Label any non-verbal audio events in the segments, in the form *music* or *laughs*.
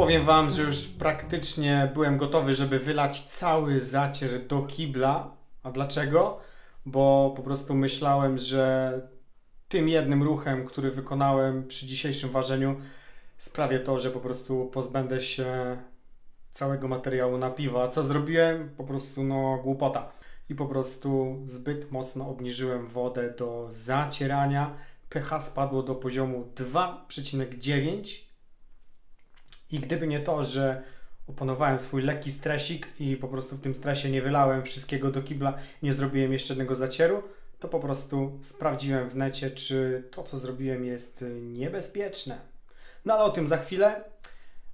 Powiem Wam, że już praktycznie byłem gotowy, żeby wylać cały zacier do kibla. A dlaczego? Bo po prostu myślałem, że tym jednym ruchem, który wykonałem przy dzisiejszym ważeniu, sprawię to, że po prostu pozbędę się całego materiału na piwo. A co zrobiłem? Po prostu no głupota. I po prostu zbyt mocno obniżyłem wodę do zacierania. pH spadło do poziomu 2,9 i gdyby nie to, że opanowałem swój lekki stresik i po prostu w tym stresie nie wylałem wszystkiego do kibla, nie zrobiłem jeszcze jednego zacieru, to po prostu sprawdziłem w necie, czy to, co zrobiłem, jest niebezpieczne. No ale o tym za chwilę.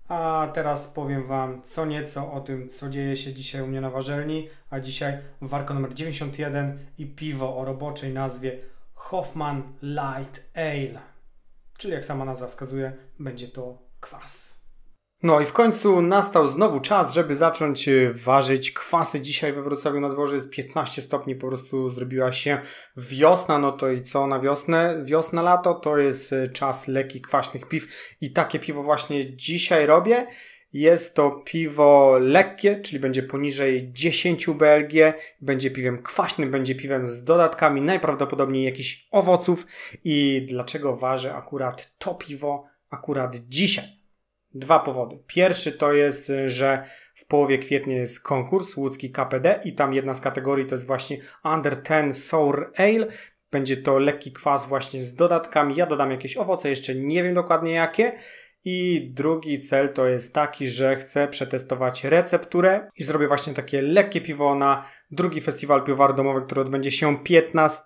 A teraz powiem Wam co nieco o tym, co dzieje się dzisiaj u mnie na warzelni. A dzisiaj warka numer 91 i piwo o roboczej nazwie Hoffman Light Ale. Czyli jak sama nazwa wskazuje, będzie to kwas. No i w końcu nastał znowu czas, żeby zacząć e, ważyć kwasy. Dzisiaj we Wrocławiu na dworze jest 15 stopni, po prostu zrobiła się wiosna. No to i co na wiosnę? Wiosna, lato to jest e, czas lekkich, kwaśnych piw i takie piwo właśnie dzisiaj robię. Jest to piwo lekkie, czyli będzie poniżej 10 BLG, będzie piwem kwaśnym, będzie piwem z dodatkami, najprawdopodobniej jakichś owoców. I dlaczego ważę akurat to piwo akurat dzisiaj? Dwa powody. Pierwszy to jest, że w połowie kwietnia jest konkurs łódzki KPD i tam jedna z kategorii to jest właśnie Under 10 Sour Ale. Będzie to lekki kwas właśnie z dodatkami. Ja dodam jakieś owoce, jeszcze nie wiem dokładnie jakie. I drugi cel to jest taki, że chcę przetestować recepturę i zrobię właśnie takie lekkie piwo na drugi festiwal piwowar domowy, który odbędzie się 15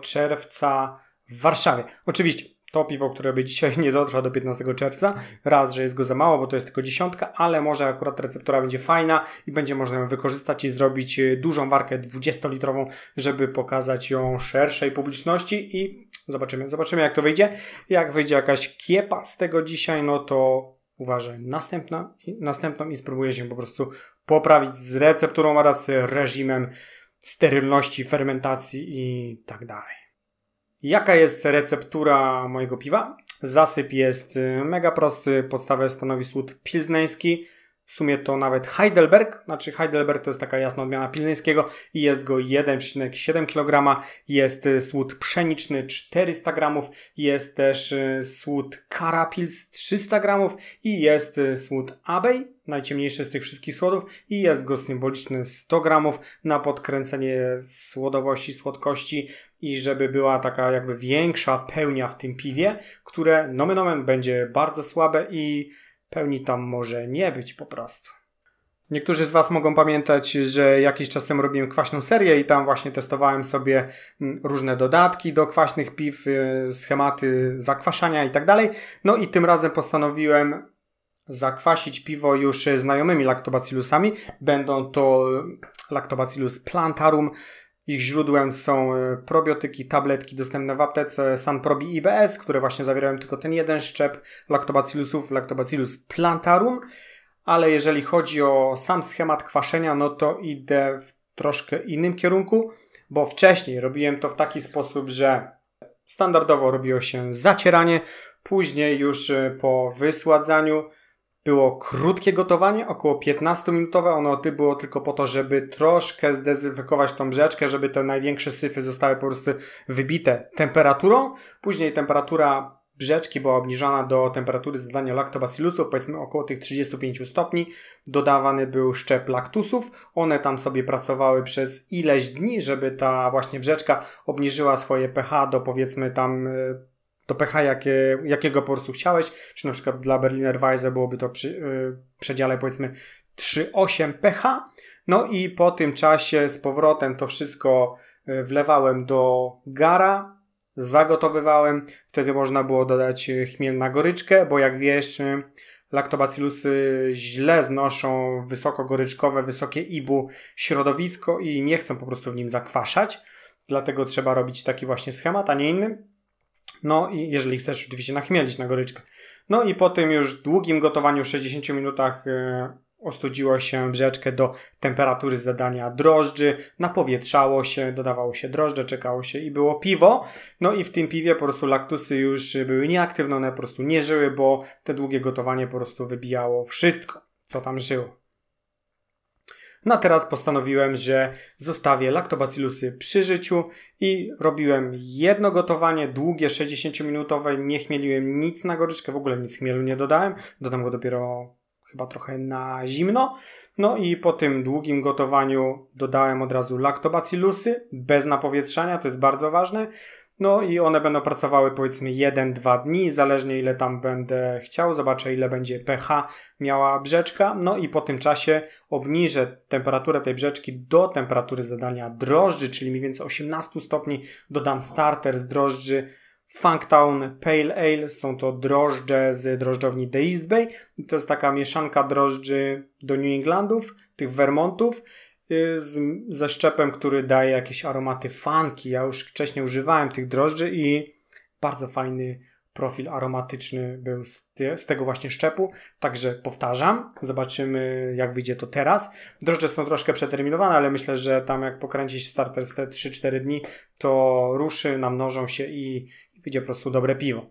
czerwca w Warszawie. Oczywiście to piwo, które by dzisiaj *laughs* nie dotrwa do 15 czerwca. Raz, że jest go za mało, bo to jest tylko dziesiątka, ale może akurat receptura będzie fajna i będzie można ją wykorzystać i zrobić e, dużą warkę 20-litrową, żeby pokazać ją szerszej publiczności i zobaczymy, zobaczymy jak to wyjdzie. Jak wyjdzie jakaś kiepa z tego dzisiaj, no to uważaj następna, następną i spróbuję się po prostu poprawić z recepturą oraz reżimem sterylności, fermentacji i tak dalej. Jaka jest receptura mojego piwa? Zasyp jest y, mega prosty, podstawę stanowi słód pilzneński, w sumie to nawet Heidelberg, znaczy Heidelberg to jest taka jasna odmiana pilneńskiego i jest go 1,7 kg, jest y, słód pszeniczny 400 g, jest też y, słód Karapils 300 g i jest słód Abej, najciemniejszy z tych wszystkich słodów i jest go symboliczny 100 g na podkręcenie słodowości, słodkości i żeby była taka jakby większa pełnia w tym piwie, które nomen omen będzie bardzo słabe i pełni tam może nie być po prostu. Niektórzy z Was mogą pamiętać, że jakiś czas temu robiłem kwaśną serię i tam właśnie testowałem sobie mm, różne dodatki do kwaśnych piw, y, schematy zakwaszania i tak dalej. No i tym razem postanowiłem zakwasić piwo już znajomymi lactobacillusami. Będą to Lactobacillus plantarum, ich źródłem są e, probiotyki, tabletki dostępne w aptece Sanprobi IBS, które właśnie zawierają tylko ten jeden szczep lactobacillusów, lactobacillus plantarum. Ale jeżeli chodzi o sam schemat kwaszenia, no to idę w troszkę innym kierunku, bo wcześniej robiłem to w taki sposób, że standardowo robiło się zacieranie, później już e, po wysładzaniu było krótkie gotowanie, około 15-minutowe. Ono było tylko po to, żeby troszkę zdezynfekować tą brzeczkę, żeby te największe syfy zostały po prostu wybite temperaturą. Później temperatura brzeczki była obniżona do temperatury zadania laktobacillusów, powiedzmy około tych 35 stopni. Dodawany był szczep laktusów. One tam sobie pracowały przez ileś dni, żeby ta właśnie brzeczka obniżyła swoje pH do powiedzmy tam y, to pH, jakie, jakiego po prostu chciałeś, czy na przykład dla Berliner Weisse byłoby to przy yy, przedziale powiedzmy 3,8 pH. No i po tym czasie z powrotem to wszystko y, wlewałem do gara, zagotowywałem. Wtedy można było dodać chmiel na goryczkę, bo jak wiesz, y, laktobacillusy źle znoszą wysokogoryczkowe, wysokie IBU środowisko i nie chcą po prostu w nim zakwaszać. Dlatego trzeba robić taki właśnie schemat, a nie inny. No i jeżeli chcesz oczywiście nachmielić na goryczkę. No i po tym już długim gotowaniu 60 minutach e, ostudziło się brzeczkę do temperatury zadania drożdży, napowietrzało się, dodawało się drożdże, czekało się i było piwo. No i w tym piwie po prostu laktusy już były nieaktywne, one po prostu nie żyły, bo te długie gotowanie po prostu wybijało wszystko, co tam żyło. No a teraz postanowiłem, że zostawię laktobacillusy przy życiu i robiłem jedno gotowanie, długie, 60-minutowe, nie chmieliłem nic na goryczkę, w ogóle nic chmielu nie dodałem, dodam go dopiero chyba trochę na zimno. No i po tym długim gotowaniu dodałem od razu laktobacillusy bez napowietrzania, to jest bardzo ważne. No i one będą pracowały powiedzmy 1-2 dni, zależnie ile tam będę chciał. Zobaczę ile będzie pH miała brzeczka. No i po tym czasie obniżę temperaturę tej brzeczki do temperatury zadania drożdży, czyli mniej więcej 18 stopni. Dodam starter z drożdży Funktown Pale Ale. Są to drożdże z drożdżowni The East Bay. To jest taka mieszanka drożdży do New Englandów, tych Vermontów z, ze szczepem, który daje jakieś aromaty funky. Ja już wcześniej używałem tych drożdży i bardzo fajny profil aromatyczny był z, te, z, tego właśnie szczepu. Także powtarzam, zobaczymy jak wyjdzie to teraz. Drożdże są troszkę przeterminowane, ale myślę, że tam jak pokręcić starter z te 3-4 dni, to ruszy, namnożą się i wyjdzie po prostu dobre piwo.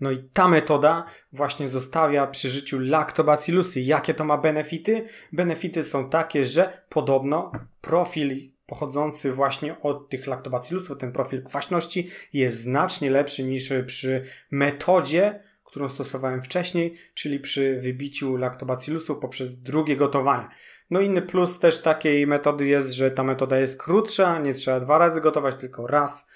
No i ta metoda właśnie zostawia przy życiu lactobacillusy. Jakie to ma benefity? Benefity są takie, że podobno profil pochodzący właśnie od tych laktobacillusów, ten profil kwaśności jest znacznie lepszy niż przy metodzie, którą stosowałem wcześniej, czyli przy wybiciu laktobacillusów poprzez drugie gotowanie. No inny plus też takiej metody jest, że ta metoda jest krótsza, nie trzeba dwa razy gotować, tylko raz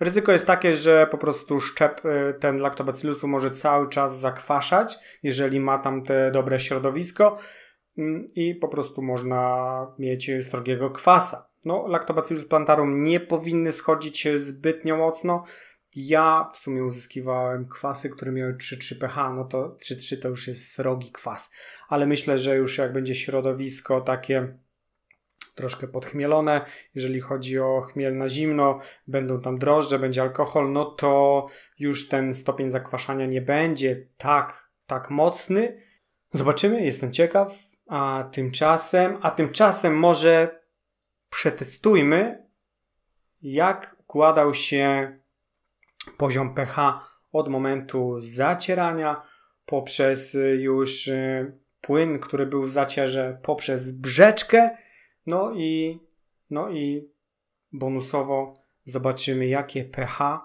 Ryzyko jest takie, że po prostu szczep y, ten lactobacillusu może cały czas zakwaszać, jeżeli ma tam te dobre środowisko mm, i po prostu można mieć strogiego kwasa. No, lactobacillus plantarum nie powinny schodzić zbytnio mocno. Ja w sumie uzyskiwałem kwasy, które miały 3,3 pH, no to 3,3 to już jest srogi kwas. Ale myślę, że już jak będzie środowisko takie troszkę podchmielone. Jeżeli chodzi o chmiel na zimno, będą tam drożdże, będzie alkohol, no to już ten stopień zakwaszania nie będzie tak, tak mocny. Zobaczymy, jestem ciekaw. A tymczasem, a tymczasem może przetestujmy, jak układał się poziom pH od momentu zacierania poprzez już y, płyn, który był w zacierze, poprzez brzeczkę no i, no i bonusowo zobaczymy, jakie pH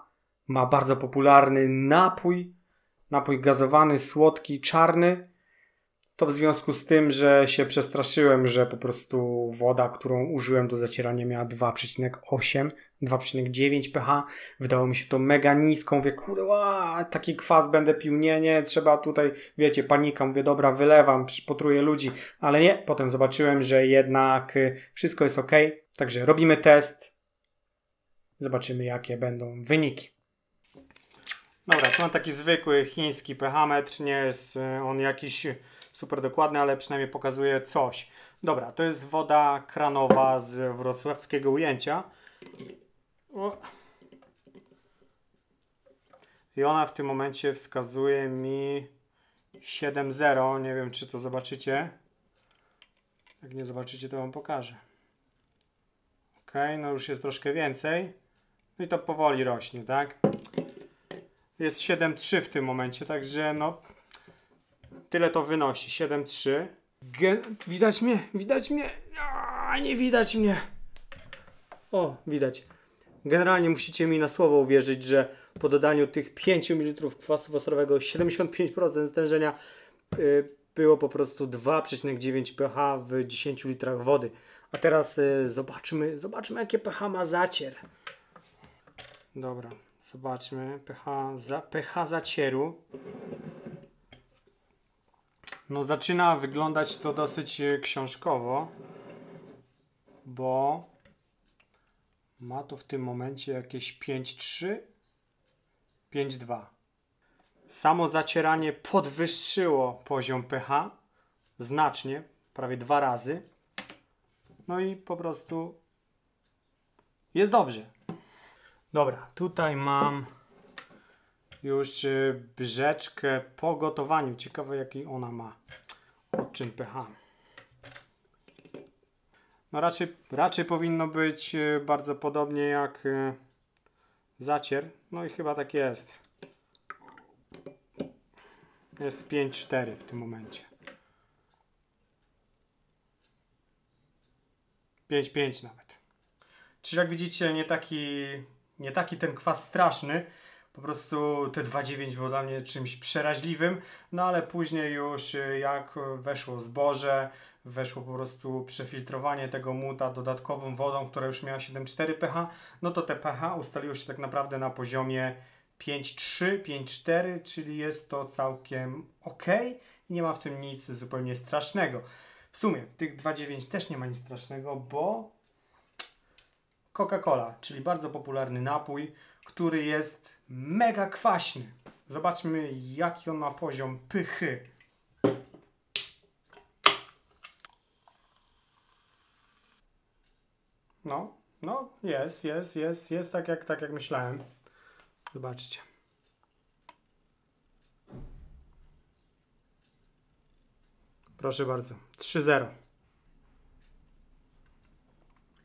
ma bardzo popularny napój, napój gazowany, słodki, czarny. To w związku z tym, że się przestraszyłem, że po prostu woda, którą użyłem do zacierania miała 2,8, 2,9 pH. Wydało mi się to mega niską. Mówię, kurwa, taki kwas będę pił. Nie, nie, trzeba tutaj, wiecie, panika. Mówię, dobra, wylewam, potruję ludzi. Ale nie, potem zobaczyłem, że jednak y, wszystko jest ok. Także robimy test. Zobaczymy, jakie będą wyniki. Dobra, tu mam taki zwykły chiński pH-metr. Nie jest y, on jakiś super dokładny, ale przynajmniej pokazuje coś. Dobra, to jest woda kranowa z wrocławskiego ujęcia. I ona w tym momencie wskazuje mi 7.0. Nie wiem, czy to zobaczycie. Jak nie zobaczycie, to Wam pokażę. Ok, no już jest troszkę więcej. No i to powoli rośnie, tak? Jest 7.3 w tym momencie, także no tyle to wynosi. 7.3. Gen widać mnie, widać mnie. A, nie widać mnie. O, widać. Generalnie musicie mi na słowo uwierzyć, że po dodaniu tych 5 ml kwasu fosforowego 75% stężenia yy, było po prostu 2,9 pH w 10 litrach wody. A teraz yy, zobaczmy, zobaczmy jakie pH ma zacier. Dobra, zobaczmy pH, za, pH zacieru. No zaczyna wyglądać to dosyć e, książkowo, bo ma to w tym momencie jakieś 5,3, 5,2. Samo zacieranie podwyższyło poziom pH znacznie, prawie dwa razy. No i po prostu jest dobrze. Dobra, tutaj mam już y, brzeczkę po gotowaniu. Ciekawe jaki ona ma. odczyn pH. No raczej, raczej powinno być e, bardzo podobnie jak e, zacier. No i chyba tak jest. Jest 5,4 w tym momencie. 5,5 nawet. Czyli jak widzicie, nie taki, nie taki ten kwas straszny. Po prostu te 2,9 było dla mnie czymś przeraźliwym. No ale później już y, jak weszło zboże, weszło po prostu przefiltrowanie tego muta dodatkową wodą, która już miała 7,4 pH, no to te pH ustaliło się tak naprawdę na poziomie 5,3, 5,4, czyli jest to całkiem ok i nie ma w tym nic zupełnie strasznego. W sumie w tych 2,9 też nie ma nic strasznego, bo Coca-Cola, czyli bardzo popularny napój, który jest mega kwaśny. Zobaczmy, jaki on ma poziom pychy. No, no, jest, jest, jest, jest tak jak, tak jak myślałem. Zobaczcie. Proszę bardzo. 3-0.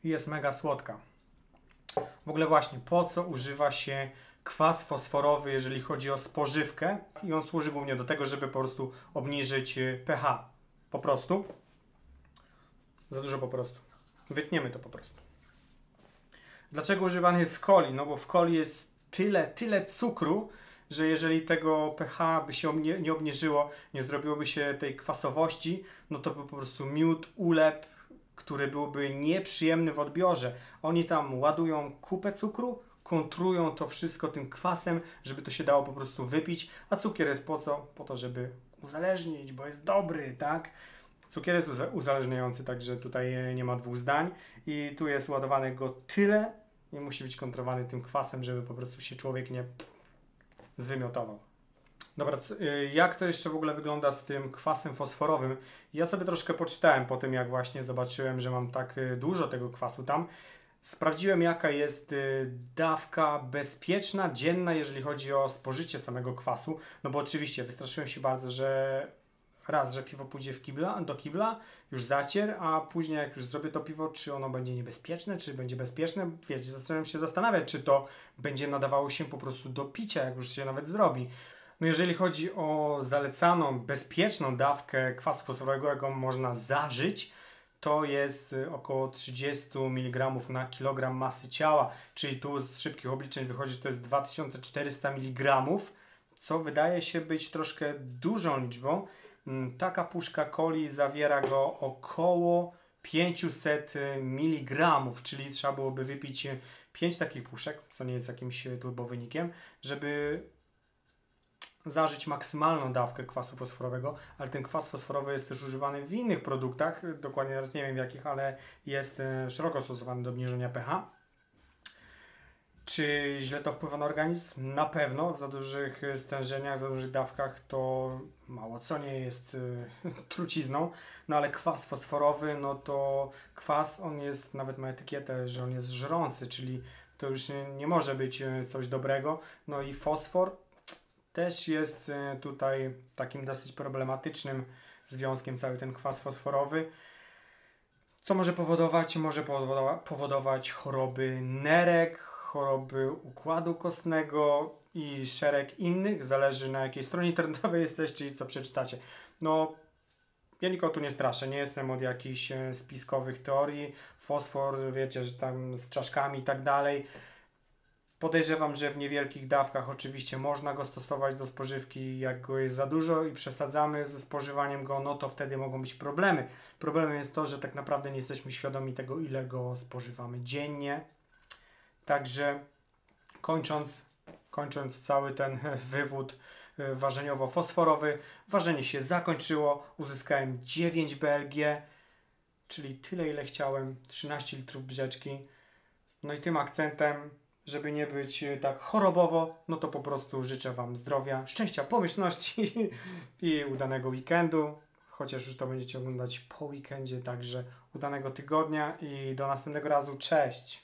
Jest mega słodka. W ogóle właśnie, po co używa się kwas fosforowy, jeżeli chodzi o spożywkę? I on służy głównie do tego, żeby po prostu obniżyć e, pH. Po prostu. Za dużo po prostu. Wytniemy to po prostu. Dlaczego używany jest w coli? No bo w coli jest tyle, tyle cukru, że jeżeli tego pH by się nie obniżyło, nie zrobiłoby się tej kwasowości, no to by po prostu miód, ulep, który byłby nieprzyjemny w odbiorze. Oni tam ładują kupę cukru, kontrują to wszystko tym kwasem, żeby to się dało po prostu wypić, a cukier jest po co? Po to, żeby uzależnić, bo jest dobry, tak? Cukier jest uzależniający, także tutaj nie ma dwóch zdań i tu jest ładowane go tyle i musi być kontrolowany tym kwasem, żeby po prostu się człowiek nie zwymiotował. Dobra, y, jak to jeszcze w ogóle wygląda z tym kwasem fosforowym? Ja sobie troszkę poczytałem po tym, jak właśnie zobaczyłem, że mam tak y, dużo tego kwasu tam. Sprawdziłem, jaka jest y, dawka bezpieczna, dzienna, jeżeli chodzi o spożycie samego kwasu. No bo oczywiście wystraszyłem się bardzo, że raz, że piwo pójdzie w kibla, do kibla, już zacier, a później jak już zrobię to piwo, czy ono będzie niebezpieczne, czy będzie bezpieczne. Wiecie, zastanawiam się zastanawiać, czy to będzie nadawało się po prostu do picia, jak już się nawet zrobi. No jeżeli chodzi o zalecaną, bezpieczną dawkę kwasu fosforowego, można zażyć, to jest y, około 30 mg na kilogram masy ciała, czyli tu z szybkich obliczeń wychodzi, że to jest 2400 mg, co wydaje się być troszkę dużą liczbą. Mm, taka puszka coli zawiera go około 500 mg, czyli trzeba byłoby wypić 5 takich puszek, co nie jest jakimś turbowynikiem, żeby zażyć maksymalną dawkę kwasu fosforowego, ale ten kwas fosforowy jest też używany w innych produktach, dokładnie teraz nie wiem jakich, ale jest e, szeroko stosowany do obniżenia pH. Czy źle to wpływa na organizm? Na pewno. W za dużych stężeniach, za dużych dawkach to mało co nie jest y, *laughs* trucizną. No ale kwas fosforowy, no to kwas, on jest, nawet ma etykietę, że on jest żrący, czyli to już nie, nie może być coś dobrego. No i fosfor też jest y, tutaj takim dosyć problematycznym związkiem, cały ten kwas fosforowy. Co może powodować? Może powodować choroby nerek, choroby układu kostnego i szereg innych. Zależy na jakiej stronie internetowej *laughs* jesteście i co przeczytacie. No, ja nikogo tu nie straszę, nie jestem od jakichś e, spiskowych teorii. Fosfor, wiecie, że tam z czaszkami i tak dalej. Podejrzewam, że w niewielkich dawkach oczywiście można go stosować do spożywki. Jak go jest za dużo i przesadzamy ze spożywaniem go, no to wtedy mogą być problemy. Problemem jest to, że tak naprawdę nie jesteśmy świadomi tego, ile go spożywamy dziennie. Także kończąc, kończąc cały ten *laughs* wywód y, warzeniowo-fosforowy, ważenie się zakończyło. Uzyskałem 9 BLG, czyli tyle ile chciałem, 13 litrów brzeczki. No i tym akcentem, żeby nie być y, tak chorobowo, no to po prostu życzę Wam zdrowia, szczęścia, pomyślności *laughs* i udanego weekendu. Chociaż już to będziecie oglądać po weekendzie, także udanego tygodnia i do następnego razu. Cześć!